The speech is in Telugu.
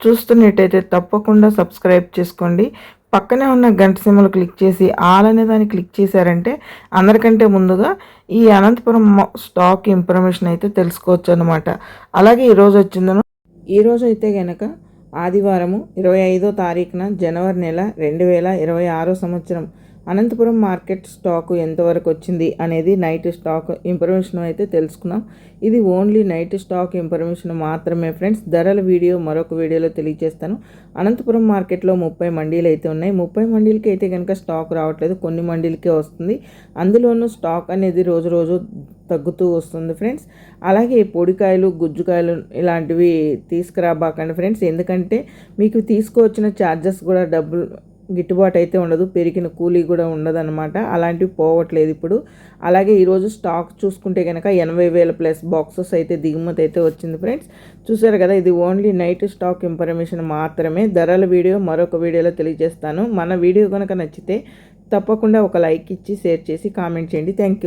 చూస్తున్నట్టయితే తప్పకుండా సబ్స్క్రైబ్ చేసుకోండి. పక్కనే ఉన్న గంట సిమ్మలు క్లిక్ చేసి ఆల్ అనే దాన్ని క్లిక్ చేశారంటే అందరికంటే ముందుగా ఈ అనంతపురం స్టాక్ ఇన్ఫర్మేషన్ అయితే తెలుసుకోవచ్చు అనమాట అలాగే ఈరోజు వచ్చిందను. ఈరోజు అయితే గనక ఆదివారము ఇరవై ఐదో తారీఖున జనవరి నెల రెండు వేల ఇరవై ఆరో సంవత్సరం అనంతపురం మార్కెట్ స్టాకు ఎంతవరకు వచ్చింది అనేది నైట్ స్టాక్ ఇన్ఫర్మేషన్ అయితే తెలుసుకున్నాం. ఇది ఓన్లీ నైట్ స్టాక్ ఇన్ఫర్మేషన్ మాత్రమే ఫ్రెండ్స్. ధరల వీడియో మరొక వీడియోలో తెలియజేస్తాను. అనంతపురం మార్కెట్లో ముప్పై మండీలు అయితే ఉన్నాయి. ముప్పై మండీలకి అయితే కనుక స్టాక్ రావట్లేదు. కొన్ని మండీలకే వస్తుంది. అందులోనూ స్టాక్ అనేది రోజు రోజు తగ్గుతూ వస్తుంది ఫ్రెండ్స్. అలాగే పొడికాయలు గుజ్జుకాయలు ఇలాంటివి తీసుకురాబాకండి ఫ్రెండ్స్. ఎందుకంటే మీకు తీసుకువచ్చిన ఛార్జెస్ కూడా డబ్బులు గిట్టుబాటు అయితే ఉండదు పెరిగిన కూలీ కూడా ఉండదన్నమాట. అలాంటివి పోవట్లేదు ఇప్పుడు. అలాగే ఈరోజు స్టాక్ చూసుకుంటే కనుక ఎనభై వేల ప్లస్ బాక్సెస్ అయితే దిగుమతి అయితే వచ్చింది ఫ్రెండ్స్. చూసారు కదా ఇది ఓన్లీ నైట్ స్టాక్ ఇన్ఫర్మేషన్ మాత్రమే. ధరల వీడియో మరొక వీడియోలో తెలియజేస్తాను. మన వీడియో కనుక నచ్చితే తప్పకుండా ఒక లైక్ ఇచ్చి షేర్ చేసి కామెంట్ చేయండి. Thank you.